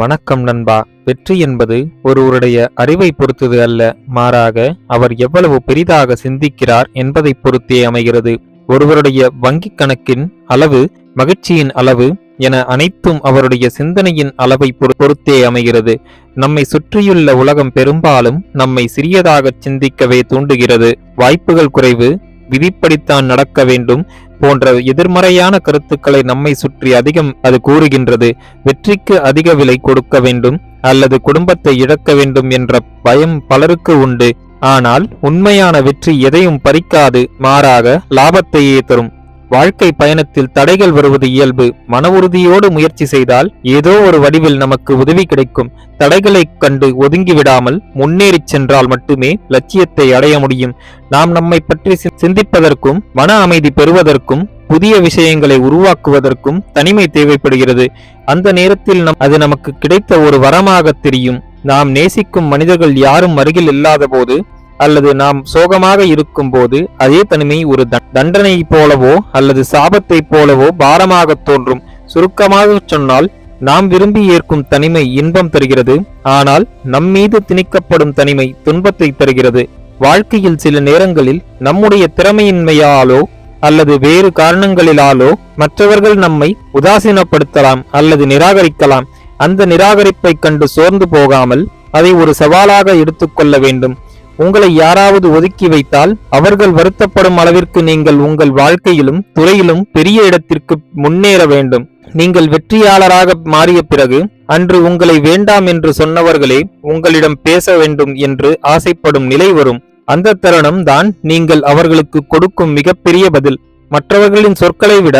வணக்கம் நண்பா. வெற்றி என்பது ஒருவருடைய அறிவை பொறுத்தது அல்ல. மாறாக அவர் எவ்வளவு பெரிதாக சிந்திக்கிறார் என்பதை பொறுத்தே அமைகிறது. ஒருவருடைய வங்கிக் கணக்கின் அளவு மகிழ்ச்சியின் அளவு என அனைத்தும் அவருடைய சிந்தனையின் அளவை பொறுத்தே அமைகிறது. நம்மை சுற்றியுள்ள உலகம் பெரும்பாலும் நம்மை சிறியதாகச் சிந்திக்கவே தூண்டுகிறது. வாய்ப்புகள் குறைவு விதிப்படித்தான் நடக்க வேண்டும் போன்ற எதிர்மறையான கருத்துக்களை நம்மை சுற்றி அதிகம் அது கூறுகின்றது. வெற்றிக்கு அதிக விலை கொடுக்க வேண்டும் அல்லது குடும்பத்தை இழக்க வேண்டும் என்ற பயம் பலருக்கு உண்டு. ஆனால் உண்மையான வெற்றி எதையும் பறிக்காது மாறாக லாபத்தையே தரும். வாழ்க்கை பயணத்தில் தடைகள் வருவது இயல்பு. மன உறுதியோடு முயற்சி செய்தால் ஏதோ ஒரு வடிவில் நமக்கு உதவி கிடைக்கும். தடைகளைக் கண்டு ஒதுங்கி விடாமல் முன்னேறிச் சென்றால் மட்டுமே லட்சியத்தை அடைய முடியும். நாம் நம்மை பற்றி சி- சிந்திப்பதற்கும் மன அமைதி பெறுவதற்கும் புதிய விஷயங்களை உருவாக்குவதற்கும் தனிமை தேவைப்படுகிறது. அந்த நேரத்தில் நம் அது நமக்கு கிடைத்த ஒரு வரமாக தெரியும். நாம் நேசிக்கும் மனிதர்கள் யாரும் அருகில் இல்லாத போது அல்லது நாம் சோகமாக இருக்கும்போது அதே தனிமை ஒரு த- தண்டனை போலவோ அல்லது சாபத்தைப் போலவோ பாரமாக தோன்றும். சுருக்கமாக சொன்னால் நாம் விரும்பி ஏற்கும் தனிமை இன்பம் தருகிறது. ஆனால் நம் மீது திணிக்கப்படும் தனிமை துன்பத்தை தருகிறது. வாழ்க்கையில் சில நேரங்களில் நம்முடைய திறமையின்மையாலோ அல்லது வேறு காரணங்களிலாலோ மற்றவர்கள் நம்மை உதாசீனப்படுத்தலாம் அல்லது நிராகரிக்கலாம். அந்த நிராகரிப்பை கண்டு சோர்ந்து போகாமல் அதை ஒரு சவாலாக எடுத்துக்கொள்ள வேண்டும். உங்களை யாராவது ஒதுக்கி வைத்தால் அவர்கள் வருத்தப்படும் அளவிற்கு நீங்கள் உங்கள் வாழ்க்கையிலும் துறையிலும் பெரிய இடத்திற்கு முன்னேற வேண்டும். நீங்கள் வெற்றியாளராக மாறிய பிறகு அன்று உங்களை வேண்டாம் என்று சொன்னவர்களே உங்களிடம் பேச வேண்டும் என்று ஆசைப்படும் நிலை வரும். அந்த தருணம் தான் நீங்கள் அவர்களுக்கு கொடுக்கும் மிகப்பெரிய பதில். மற்றவர்களின் சொற்களை விட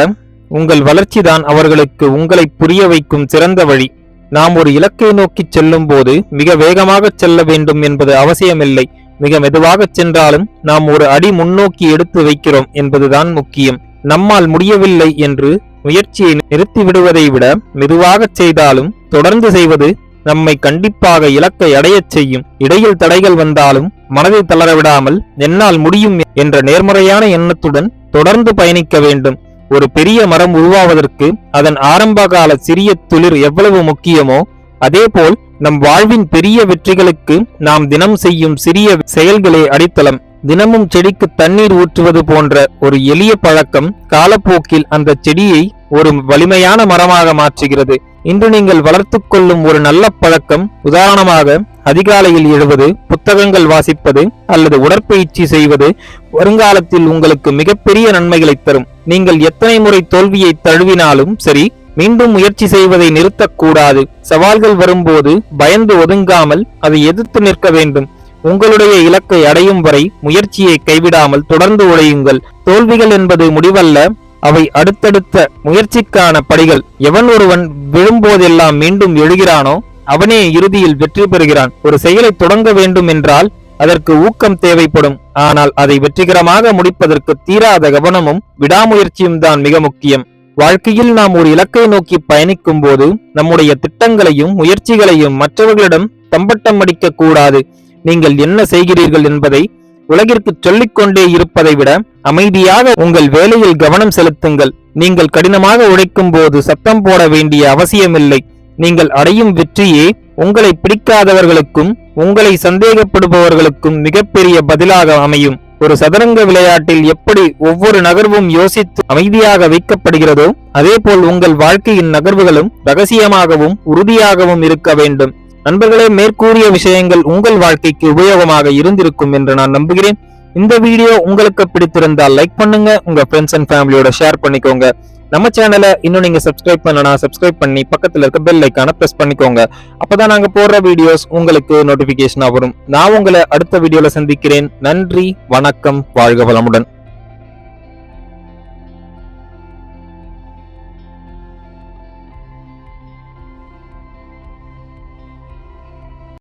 உங்கள் வளர்ச்சிதான் அவர்களுக்கு உங்களை புரிய வைக்கும் சிறந்த வழி. நாம் ஒரு இலக்கை நோக்கி செல்லும் போது மிக வேகமாக செல்ல வேண்டும் என்பது அவசியமில்லை. மிக மெதுவாக சென்றாலும் நாம் ஒரு அடி முன்னோக்கி எடுத்து வைக்கிறோம் என்பதுதான் முக்கியம். நம்மால் முடியவில்லை என்று முயற்சியை நிறுத்தி விடுவதை விட மெதுவாக செய்தாலும் தொடர்ந்து செய்வது நம்மை கண்டிப்பாக இலக்கை அடையச் செய்யும். இடையில் தடைகள் வந்தாலும் மனதை தளர விடாமல் என்னால் முடியும் என்ற நேர்மறையான எண்ணத்துடன் தொடர்ந்து பயணிக்க வேண்டும். ஒரு பெரிய மரம் உருவாவதற்கு அதன் ஆரம்பகால சிறிய துளிர் எவ்வளவு முக்கியமோ அதேபோல் நம் வாழ்வின் பெரிய வெற்றிகளுக்கு நாம் தினம் செய்யும் சிறிய செயல்களே அடித்தளம். தினமும் செடிக்கு தண்ணீர் ஊற்றுவது போன்ற ஒரு எளிய பழக்கம் காலப்போக்கில் அந்த செடியை ஒரு வலிமையான மரமாக மாற்றுகிறது. இன்று நீங்கள் வளர்த்து கொள்ளும் ஒரு நல்ல பழக்கம் உதாரணமாக அதிகாலையில் எழுவது புத்தகங்கள் வாசிப்பது அல்லது உடற்பயிற்சி செய்வது வருங்காலத்தில் உங்களுக்கு மிகப்பெரிய நன்மைகளை தரும். நீங்கள் எத்தனை முறை தோல்வியை தழுவினாலும் சரி மீண்டும் முயற்சி செய்வதை நிறுத்தக்கூடாது. சவால்கள் வரும்போது பயந்து ஒதுங்காமல் அதை எதிர்த்து நிற்க வேண்டும். உங்களுடைய இலக்கை அடையும் வரை முயற்சியை கைவிடாமல் தொடர்ந்து உழையுங்கள். தோல்விகள் என்பது முடிவல்ல. அவை அடுத்தடுத்த முயற்சிக்கான படிகள். எவன் ஒருவன் விழும்போதெல்லாம் மீண்டும் எழுகிறானோ அவனே இறுதியில் வெற்றி பெறுகிறான். ஒரு செயலை தொடங்க வேண்டும் என்றால் அதற்கு ஊக்கம் தேவைப்படும். ஆனால் அதை வெற்றிகரமாக முடிப்பதற்கு தீராத கவனமும் விடாமுயற்சியும் தான் மிக முக்கியம். வாழ்க்கையில் நாம் ஒரு இலக்கை நோக்கி பயணிக்கும் போது நம்முடைய திட்டங்களையும் முயற்சிகளையும் மற்றவர்களிடம் தம்பட்டம் அடிக்க கூடாது. நீங்கள் என்ன செய்கிறீர்கள் என்பதை உலகிற்கு சொல்லிக்கொண்டே இருப்பதை விட அமைதியாக உங்கள் வேலையில் கவனம் செலுத்துங்கள். நீங்கள் கடினமாக உழைக்கும் போது சத்தம் போட வேண்டிய அவசியமில்லை. நீங்கள் அடையும் வெற்றியே உங்களை பிடிக்காதவர்களுக்கும் உங்களை சந்தேகப்படுபவர்களுக்கும் மிகப்பெரிய பதிலாக அமையும். ஒரு சதுரங்க விளையாட்டில் எப்படி ஒவ்வொரு நகர்வும் யோசித்து அமைதியாக வைக்கப்படுகிறதோ அதேபோல் உங்கள் வாழ்க்கையின் நகர்வுகளும் ரகசியமாகவும் உறுதியாகவும் இருக்க வேண்டும். நண்பர்களே மேற்கூறிய விஷயங்கள் உங்கள் வாழ்க்கைக்கு உபயோகமாக இருந்திருக்கும் என்று நான் நம்புகிறேன். இந்த வீடியோ உங்களுக்கு பிடித்திருந்தால் லைக் பண்ணுங்க உங்க ஃப்ரெண்ட்ஸ் அண்ட் ஃபேமிலியோட ஷேர் பண்ணிக்கோங்க. நம்ம சேனலை இன்னும் நீங்க சப்ஸ்கிரைப் பண்ணனா சப்ஸ்கிரைப் பண்ணி பக்கத்துல இருக்க பெல் ஐக்கான பிரஸ் பண்ணிக்கோங்க. அப்பதான் நாங்க போடுற வீடியோஸ் உங்களுக்கு நோட்டிபிகேஷனா வரும். நான் உங்களை அடுத்த வீடியோல சந்திக்கிறேன். நன்றி வணக்கம் வாழ்க வளமுடன்.